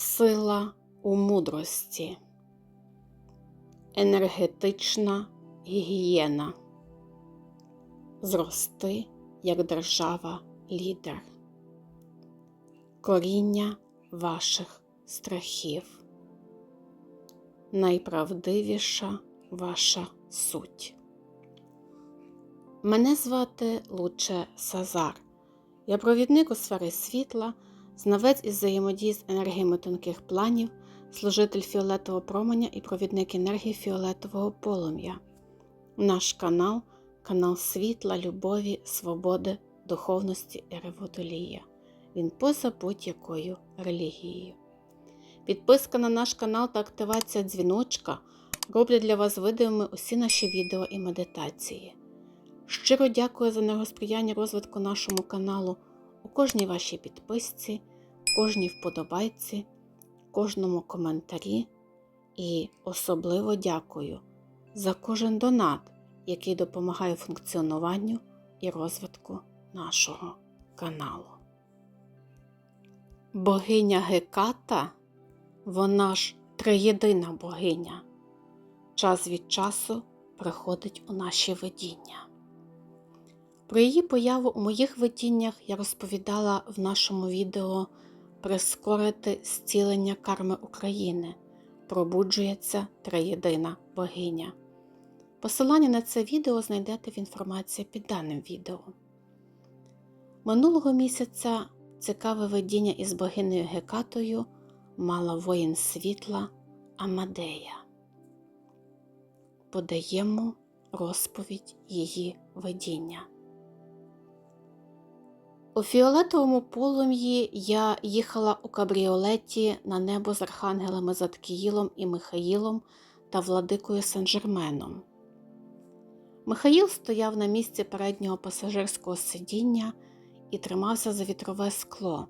Сила у мудрості. Енергетична гігієна. Зрости як держава лідер. Коріння ваших страхів. Найправдивіша ваша суть. Мене звати Луче Сазар. Я провідник у сфері світла, знавець із взаємодії з енергіями тонких планів, служитель фіолетового променя і провідник енергії фіолетового полум'я. Наш канал канал світла, любові, свободи, духовності і реводолія. Він поза будь-якою релігією. Підписка на наш канал та активація дзвіночка роблять для вас видимими усі наші відео і медитації. Щиро дякую за негосприяння розвитку нашому каналу у кожній вашій підписці, кожній вподобайці, кожному коментарі і особливо дякую за кожен донат, який допомагає функціонуванню і розвитку нашого каналу. Богиня Геката, вона ж триєдина богиня, час від часу приходить у наші видіння. Про її появу у моїх видіннях я розповідала в нашому відео Прискорити зцілення карми України. Пробуджується триєдина богиня. Посилання на це відео знайдете в інформації під даним відео. Минулого місяця цікаве видіння із богинею Гекатою мала воїн світла Амадея. Подаємо розповідь її видіння. У фіолетовому полум'ї я їхала у кабріолеті на небо з архангелами Заткіїлом і Михаїлом та владикою Сен-Жерменом. Михаїл стояв на місці переднього пасажирського сидіння і тримався за вітрове скло,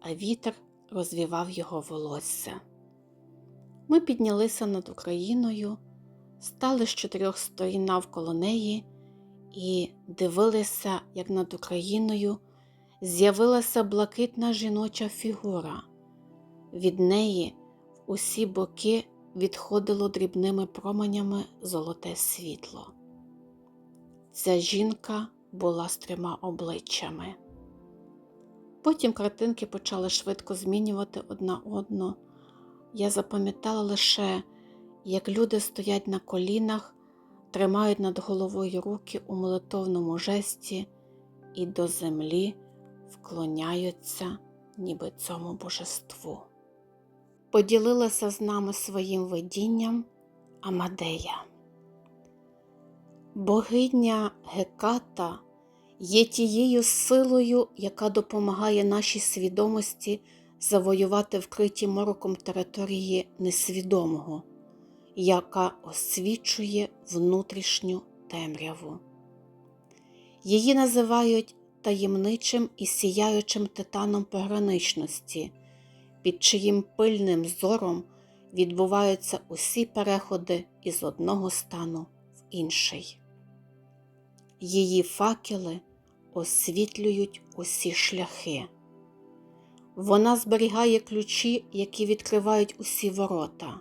а вітер розвівав його волосся. Ми піднялися над Україною, стали з чотирьох сторін навколо неї і дивилися, як над Україною з'явилася блакитна жіноча фігура. Від неї в усі боки відходило дрібними променями золоте світло. Ця жінка була з трьома обличчями. Потім картинки почали швидко змінювати одна одну. Я запам'ятала лише, як люди стоять на колінах, тримають над головою руки у молитовному жесті і до землі вклоняються, ніби цьому божеству. Поділилася з нами своїм видінням Амадея. Богиня Геката є тією силою, яка допомагає нашій свідомості завоювати вкриті мороком території несвідомого, яка освічує внутрішню темряву. Її називають таємничим і сіяючим титаном пограничності, під чиїм пильним зором відбуваються усі переходи із одного стану в інший. Її факели освітлюють усі шляхи. Вона зберігає ключі, які відкривають усі ворота.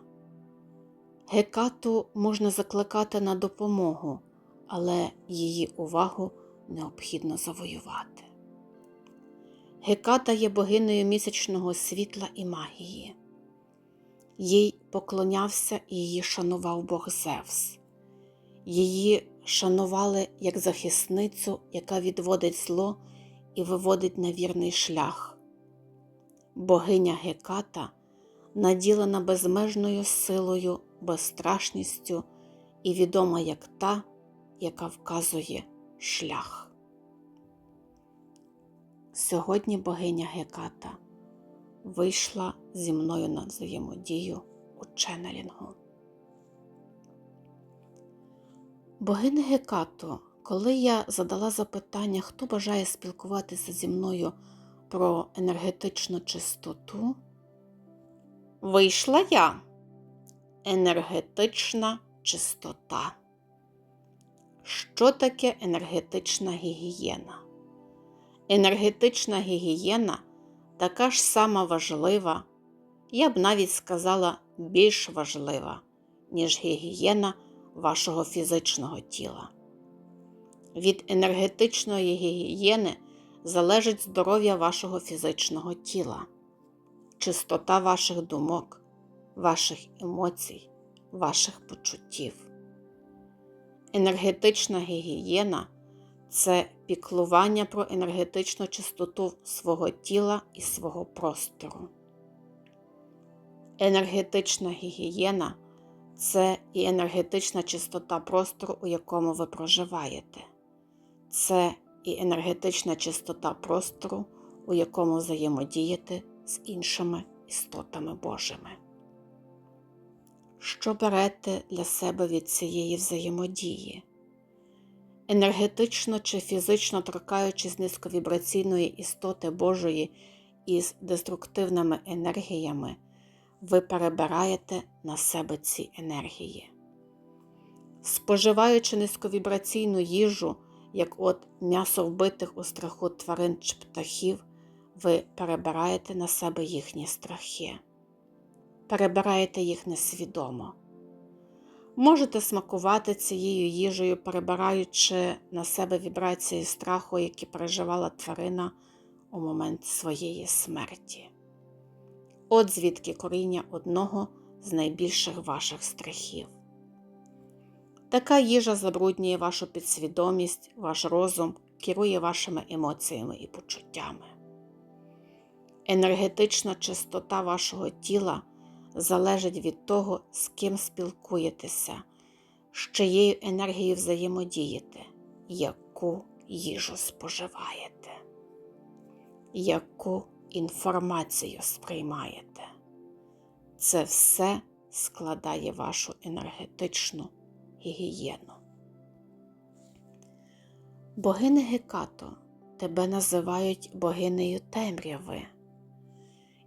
Гекату можна закликати на допомогу, але її увагу необхідно завоювати. Геката є богинею місячного світла і магії. Їй поклонявся і її шанував Бог Зевс. Її шанували як захисницю, яка відводить зло і виводить на вірний шлях. Богиня Геката наділена безмежною силою, безстрашністю і відома як та, яка вказує шлях. Сьогодні богиня Геката вийшла зі мною на взаємодію у ченнелінгу. Богиня Гекато, коли я задала запитання, хто бажає спілкуватися зі мною про енергетичну чистоту, вийшла я енергетична чистота. Що таке енергетична гігієна? Енергетична гігієна така ж сама важлива, я б навіть сказала, більш важлива, ніж гігієна вашого фізичного тіла. Від енергетичної гігієни залежить здоров'я вашого фізичного тіла, чистота ваших думок, ваших емоцій, ваших почуттів. Енергетична гігієна це піклування про енергетичну чистоту свого тіла і свого простору. Енергетична гігієна це і енергетична чистота простору, у якому ви проживаєте. Це і енергетична чистота простору, у якому взаємодієте з іншими істотами Божими. Що берете для себе від цієї взаємодії? Енергетично чи фізично торкаючись низьковібраційної істоти Божої із деструктивними енергіями, ви перебираєте на себе ці енергії. Споживаючи низьковібраційну їжу, як от м'ясо вбитих у страху тварин чи птахів, ви перебираєте на себе їхні страхи, перебираєте їх несвідомо. Можете смакувати цією їжею, перебираючи на себе вібрації страху, які переживала тварина у момент своєї смерті. От звідки коріння одного з найбільших ваших страхів. Така їжа забруднює вашу підсвідомість, ваш розум, керує вашими емоціями і почуттями. Енергетична чистота вашого тіла залежить від того, з ким спілкуєтеся, з чиєю енергією взаємодієте, яку їжу споживаєте, яку інформацію сприймаєте. Це все складає вашу енергетичну гігієну. Богиня Гекато тебе називають богинею темряви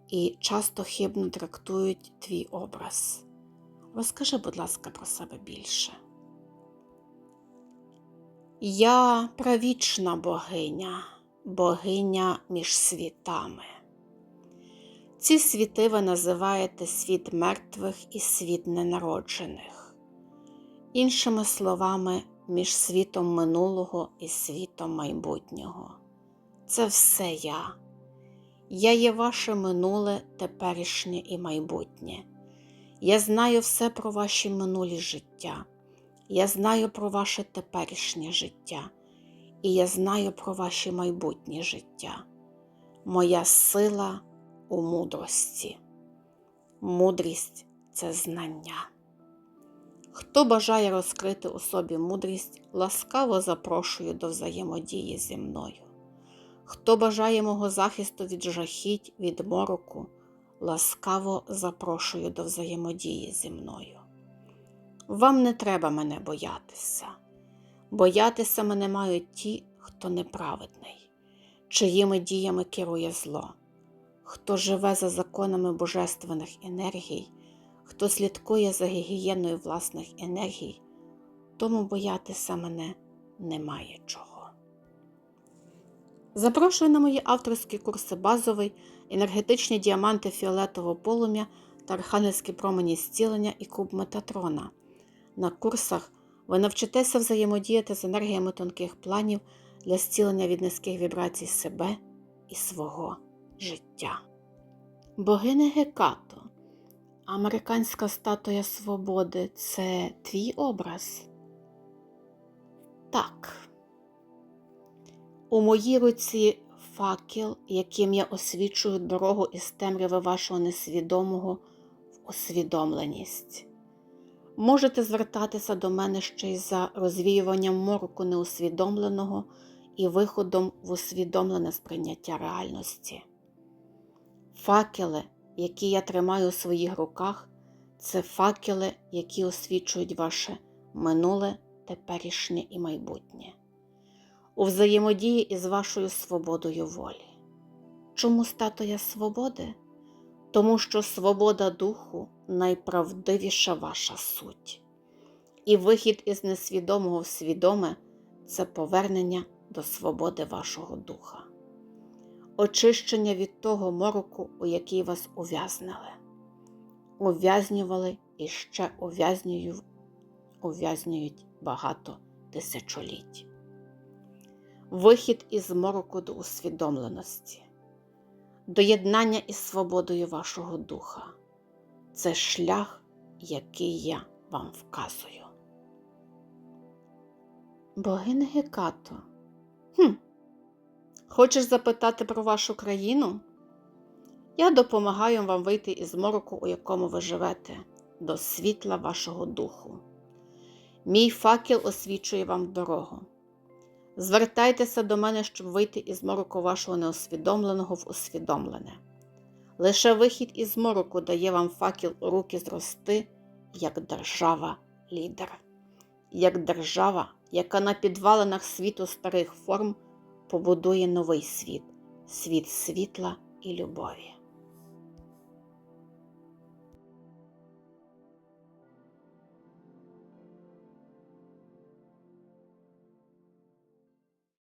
і часто хибно трактують твій образ. Розкажи, будь ласка, про себе більше. Я правічна богиня, богиня між світами. Ці світи ви називаєте світ мертвих і світ ненароджених. Іншими словами, між світом минулого і світом майбутнього. Це все я. Я є ваше минуле, теперішнє і майбутнє. Я знаю все про ваші минулі життя. Я знаю про ваше теперішнє життя, і я знаю про ваші майбутнє життя. Моя сила у мудрості. Мудрість це знання. Хто бажає розкрити у собі мудрість, ласкаво запрошую до взаємодії зі мною. Хто бажає мого захисту від жахіть, від мороку, ласкаво запрошую до взаємодії зі мною. Вам не треба мене боятися. Боятися мене мають ті, хто неправедний, чиїми діями керує зло, хто живе за законами божественних енергій, хто слідкує за гігієною власних енергій, тому боятися мене немає чого. Запрошую на мої авторські курси базовий, енергетичні діаманти фіолетового полум'я та архангельські промені зцілення і куб Метатрона. На курсах ви навчитеся взаємодіяти з енергіями тонких планів для зцілення від низьких вібрацій себе і свого життя. Богиня Гекато, американська статуя свободи це твій образ? Так. У моїй руці факел, яким я освічую дорогу із темряви вашого несвідомого в усвідомленість. Можете звертатися до мене ще й за розвіюванням мороку неусвідомленого і виходом в усвідомлене сприйняття реальності. Факели, які я тримаю у своїх руках, це факели, які освічують ваше минуле, теперішнє і майбутнє у взаємодії із вашою свободою волі. Чому статуя свободи? Тому що свобода духу найправдивіша ваша суть. І вихід із несвідомого в свідоме це повернення до свободи вашого духа, очищення від того мороку, у який вас ув'язнили. ув'язнювали і ще ув'язнюю- ув'язнюють багато тисячоліть. Вихід із мороку до усвідомленості, до єднання із свободою вашого духа це шлях, який я вам вказую. Богиня Гекато. Хм. Хочеш запитати про вашу країну? Я допомагаю вам вийти із мороку, у якому ви живете, до світла вашого духу. Мій факел освічує вам дорогу. Звертайтеся до мене, щоб вийти із мороку вашого неосвідомленого в усвідомлене. Лише вихід із мороку дає вам факел у руки зрости, як держава лідер, як держава, яка на підвалинах світу старих форм побудує новий світ, світ світла і любові.